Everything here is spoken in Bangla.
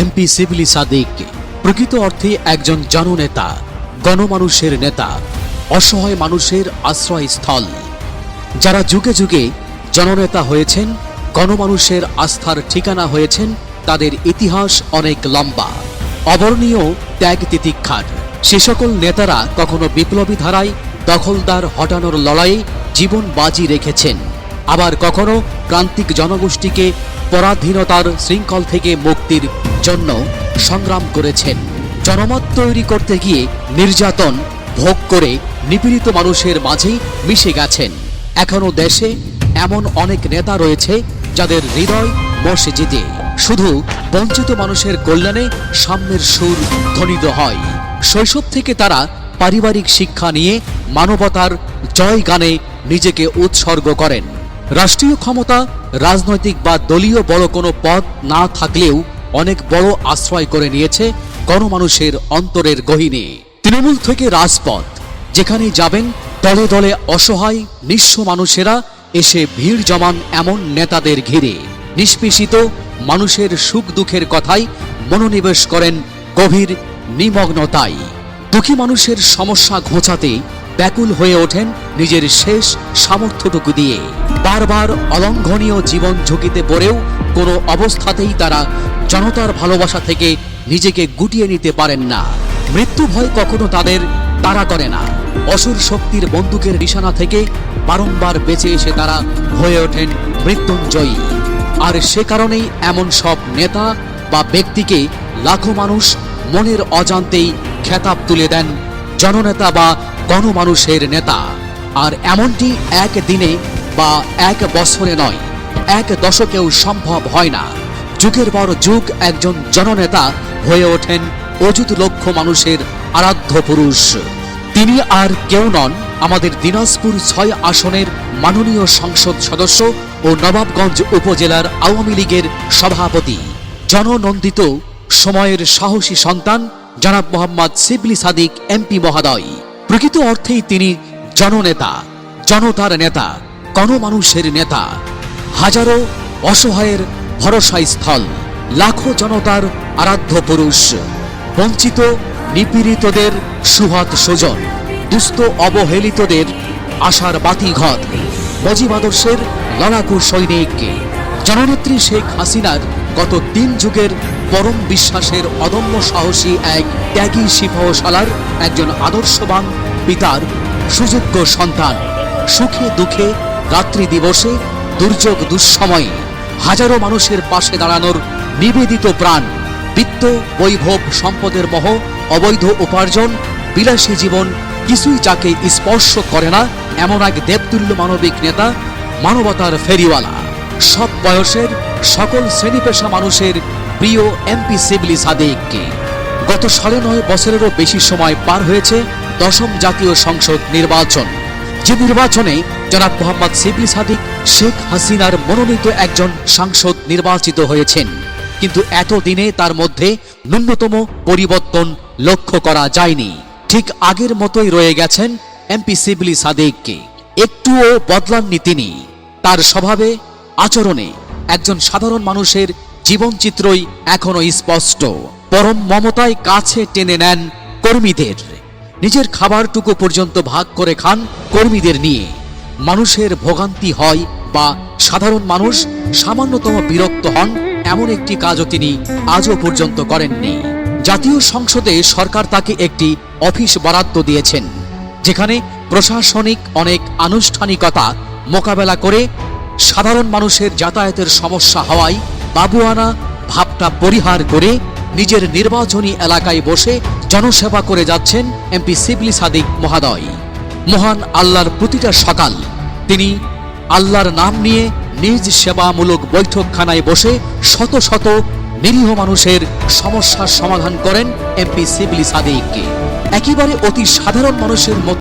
MP Sibley Sadiq. প্রকৃত অর্থে একজন জননেতা গণমানুষের নেতা, অসহায় মানুষের আশ্রয়স্থল। যারা যুগে যুগে জননেতা হয়েছেন, গণমানুষের আস্থার ঠিকানা হয়েছেন, তাদের ইতিহাস অনেক লম্বা। অবর্ণীয় ত্যাগ তিতিক্ষার। সে সকল নেতারা কখনো বিপ্লবী ধারায় দখলদার হটানোর লড়াইয়ে জীবন বাজি রেখেছেন। আবার কখনো প্রান্তিক জনগোষ্ঠীকে পরাধীনতার শৃঙ্খল থেকে মুক্তির জন্য সংগ্রাম করেছেন। জনমত তৈরি করতে গিয়ে নির্যাতন ভোগ করে নিপীড়িত মানুষের মাঝে মিশে গেছেন। এখনও দেশে এমন অনেক নেতা রয়েছে যাদের হৃদয় মসজিদে। শুধু বঞ্চিত মানুষের কল্যাণে সামনের সুর ধ্বনিত হয়। শৈশব থেকে তারা পারিবারিক শিক্ষা নিয়ে মানবতার জয় গানে নিজেকে উৎসর্গ করেন। রাষ্ট্রীয় ক্ষমতা, রাজনৈতিক বা দলীয় বড় কোনো পদ না থাকলেও অনেক বড় আশ্রয় করে নিয়েছে গণমানুষের অন্তরের গহিনে। তৃণমূল থেকে রাজপথ যেখানে যাবেন, দলে দলে অসহায়, নিঃস্ব মানুষেরা এসে ভিড় জমান এমন নেতাদের ঘিরে। নিষ্পেষিত, মানুষের সুখ দুঃখের কথাই মনোনিবেশ করেন গভীর নিমগ্নতাই দুঃখী মানুষের সমস্যা ঘোচাতে ব্যাকুল হয়ে ওঠেন নিজের শেষ সামর্থ্যটুকু দিয়ে। বারবার অলঙ্ঘনীয় জীবন ঝুঁকিতে পড়েও কোনো অবস্থাতেই তারা জনতার ভালোবাসা থেকে নিজেকে গুটিয়ে নিতে পারেন না। মৃত্যু ভয় কখনো তাদের তাড়া করে না। অসুর শক্তির বন্দুকের নিশানা থেকে বারংবার বেঁচে এসে তারা হয়ে ওঠেন মৃত্যুঞ্জয়ী। আর সে কারণেই এমন সব নেতা বা ব্যক্তিকে লাখো মানুষ মনের অজান্তেই খেতাব তুলে দেন জননেতা বা গণমানুষের নেতা। আর এমনটি এক দিনে বা এক বছরে নয় এক দশকেও সম্ভব হয় না। যুগের পর যুগ একজন জননেতা হয়ে ওঠেন অযুত লক্ষ মানুষের আরাধ্য পুরুষ। তিনি আর কেউ নন আমাদের দিনাজপুর ছয় আসনের মাননীয় সংসদ সদস্য ও নবাবগঞ্জ উপজেলার আওয়ামী লীগের সভাপতি। জননন্দিত সময়ের সাহসী সন্তান জনাব মোহাম্মদ সিবলি সাদিক এমপি মহোদয়। প্রকৃত অর্থেই তিনি জননেতা, জনতার নেতা, গণমানুষের নেতা। হাজারো অসহায়ের ভরসা স্থল, লাখো জনতার আরাধ্য পুরুষ, বঞ্চিত, নিপীড়িতদের সুহাত সুজন, দুস্থ অবহেলিতদের আশার বাতিঘর, মজিব আদর্শের লড়াকু সৈনিক। জননেত্রী শেখ হাসিনার গত তিন যুগের পরম বিশ্বাসের অদম্য সাহসী এক ত্যাগী সিপাহশালার একজন আদর্শবান পিতার সুযোগ্য সন্তান। সুখে দুঃখে রাত্রি দিবসে দুর্যোগ দুঃসময়ে হাজারো মানুষের পাশে দাঁড়ানোর নিবেদিত প্রাণ, বিত্ত, বৈভব সম্পদের মোহ, অবৈধ উপার্জন, বিলাসী জীবন কিছুই যাকে স্পর্শ করে না এমন এক দেবতুল্য মানবিক নেতা, মানবতার ফেরিওয়ালা। সব বয়সের সকল শ্রেণি পেশা মানুষের প্রিয় এমপি সিবলি সাদেককে। গত সাড়ে নয় বছরেরও বেশি সময় পার হয়েছে দশম জাতীয় সংসদ নির্বাচন। যে নির্বাচনে জনাব মোহাম্মদ সিবলি সাদিক, শেখ হাসিনার মনোনীত একজন সাংসদ নির্বাচিত হয়েছেন। কিন্তু এতদিনে তার মধ্যে ন্যূনতম পরিবর্তন লক্ষ্য করা যায়নি। ঠিক আগের মতোই রয়ে গেছেন এমপি সিবলি সাদেককে। একটুও বদলাননি তিনি। তার স্বভাবে, আচরণে একজন সাধারণ মানুষের জীবনচিত্রই এখনও স্পষ্ট। পরম মমতায় কাছে টেনে নেন কর্মীদের। নিজের খাবারটুকু পর্যন্ত ভাগ করে খান কর্মীদের নিয়ে। মানুষের ভোগান্তি হয় বা সাধারণ মানুষ সামান্যতম বিরক্ত হন এমন একটি কাজও তিনি আজও পর্যন্ত করেননি। জাতীয় সংসদে সরকার তাকে একটি অফিস বরাদ্দ দিয়েছেন, যেখানে প্রশাসনিক অনেক আনুষ্ঠানিকতা মোকাবেলা করে সাধারণ মানুষের যাতায়াতের সমস্যা হওয়ায় বাবুয়ানা ভাবটা পরিহার করে নিজের নির্বাচনী এলাকায় বসে জনসেবা করে যাচ্ছেন এমপি সিবলি সাদিক মহাদয়। মহান আল্লাহর প্রতিটা সকাল, তিনি আল্লাহর নাম নিয়ে নিজ সেবামূলক বৈঠকখানায় বসে শত শত নিরীহ মানুষের সমস্যার সমাধান করেন এমপি সিবলি সাদিককে। একেবারে অতি সাধারণ মানুষের মধ্যে